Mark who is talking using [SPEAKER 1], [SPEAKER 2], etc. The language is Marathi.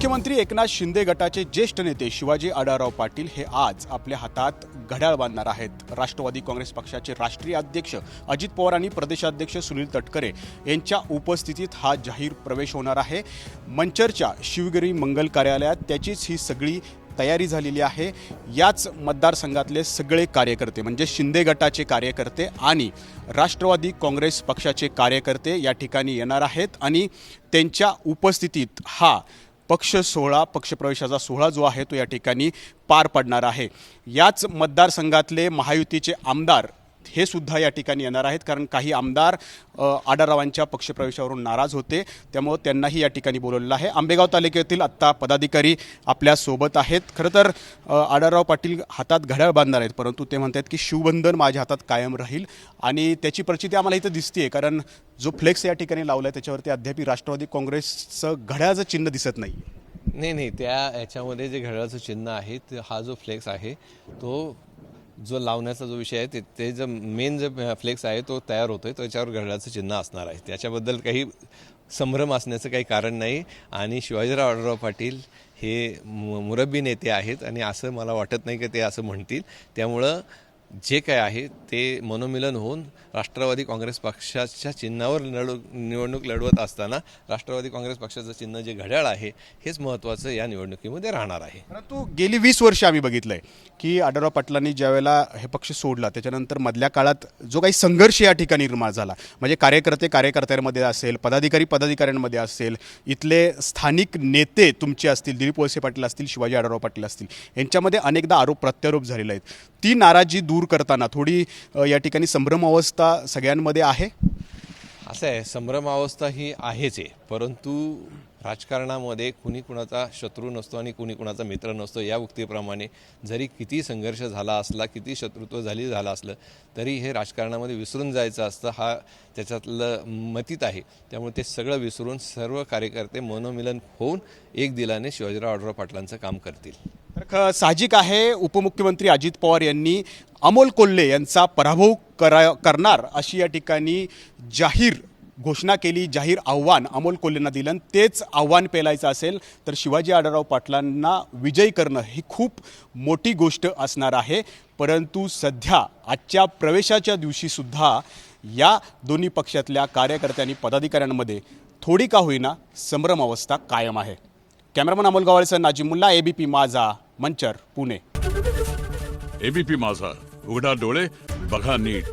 [SPEAKER 1] मुख्यमंत्री एकनाथ शिंदे गटाचे ज्येष्ठ नेते शिवाजी आढाराव पाटील हे आज आपल्या हातात घड्याळ बांधणार आहेत. राष्ट्रवादी काँग्रेस पक्षाचे राष्ट्रीय अध्यक्ष अजित पवार आणि प्रदेशाध्यक्ष सुनील तटकरे यांच्या उपस्थितीत हा जाहीर प्रवेश होणार आहे. मंचरच्या शिवगिरी मंगल कार्यालयात त्याचीच ही सगळी तयारी झालेली आहे. याच मतदारसंघातले सगळे कार्यकर्ते म्हणजे शिंदे गटाचे कार्यकर्ते आणि राष्ट्रवादी काँग्रेस पक्षाचे कार्यकर्ते या ठिकाणी येणार आहेत आणि त्यांच्या उपस्थितीत हा पक्ष सोहळा पक्षप्रवेशाचा सोहळा जो आहे तो या ठिकाणी पार पडणार आहे. याच मतदारसंघातले महायुतीचे आमदार हे सुद्धा या ठिकाणी येणार आहेत. कारण काही आमदार आडारावांच्या पक्षप्रवेशावरून नाराज होते. त्यामुळं त्यांनाही या ठिकाणी बोलवलेलं आहे. आंबेगाव तालुक्यातील आत्ता पदाधिकारी आपल्यासोबत आहेत. खरं तर आडाराव पाटील हातात घड्याळ बांधणार आहेत. परंतु ते म्हणतात की शिवबंधन माझ्या हातात कायम राहील. आणि त्याची प्रचिती आम्हाला इथं दिसते कारण जो फ्लेक्स या ठिकाणी लावला आहे त्याच्यावरती अद्याप राष्ट्रवादी काँग्रेसचं घड्याळाचं चिन्ह दिसत नाही
[SPEAKER 2] नाही नाही. त्या याच्यामध्ये जे घड्याळाचं चिन्ह आहे हा जो फ्लेक्स आहे तो जो लावण्याचा जो विषय आहे ते ते जो मेन जो फ्लेक्स आहे तो तयार होतोय. त्याच्यावर घड्याळाचं चिन्ह असणार आहे. त्याच्याबद्दल काही संभ्रम असण्याचं काही कारण नाही. आणि शिवाजीराव पाटील हे मु- मुरब्बी नेते आहेत आणि असं मला वाटत नाही की ते असं म्हणतील. त्यामुळं जे काय आहे ते मनोमिलन होऊन राष्ट्रवादी काँग्रेस पक्षाच्या चिन्हावर लढू निवडणूक लढवत असताना राष्ट्रवादी काँग्रेस पक्षाचं चिन्ह जे घड्याळ आहे हेच महत्त्वाचं या निवडणुकीमध्ये राहणार आहे.
[SPEAKER 1] परंतु गेली वीस वर्ष आम्ही बघितलं आहे की आढळराव पाटलांनी ज्यावेळेला हे पक्ष सोडला त्याच्यानंतर मधल्या काळात जो काही संघर्ष या ठिकाणी निर्माण झाला म्हणजे कार्यकर्ते कार्यकर्त्यांमध्ये असेल पदाधिकारी पदाधिकाऱ्यांमध्ये असेल इथले स्थानिक नेते तुमचे असतील दिलीप वळसे पाटील असतील शिवाजी आढळराव पाटील असतील यांच्यामध्ये अनेकदा आरोप प्रत्यारोप झालेले आहेत. ती नाराजी दूर दूर करताना? थोडी या ठिकाणी संभ्रम अवस्था सगळ्यांमध्ये आहे?
[SPEAKER 2] असं आहे संभ्रमावस्था ही आहेच आहे. परंतु राजकारणामध्ये कुणी कुणाचा शत्रू नसतो आणि कुणी कुणाचा मित्र नसतो या उक्तीप्रमाणे जरी किती संघर्ष झाला असला किती शत्रुत्व झाली झालं असलं तरी हे राजकारणामध्ये विसरून जायचं असतं हा त्याच्यातलं मतीत आहे. त्यामुळे ते सगळं विसरून सर्व कार्यकर्ते मनोमिलन होऊन एक दिलाने शिवाजीराव आढराव पाटलांचं काम करतील.
[SPEAKER 1] ख- साहजिक आहे. उपमुख्यमंत्री अजित पवार यांनी अमोल कोल्हे यांचा पराभव करा करणार अशी या ठिकाणी जाहीर घोषणा केली जाहीर आव्हान अमोल कोल्हेंना दिलं. तेच आव्हान पेलायचं असेल तर शिवाजी आढळराव पाटलांना विजयी करणं ही खूप मोठी गोष्ट असणार आहे. परंतु सध्या आजच्या प्रवेशाच्या दिवशीसुद्धा या दोन्ही पक्षातल्या कार्यकर्त्यांनी पदाधिकाऱ्यांमध्ये थोडी का होईना संभ्रम अवस्था कायम आहे. कॅमेरामन अमोल गवाळेसह Najimulla A Mulla P Majha Manchar Pune.
[SPEAKER 3] ABP माझा. उघडा डोळे बघा नीट.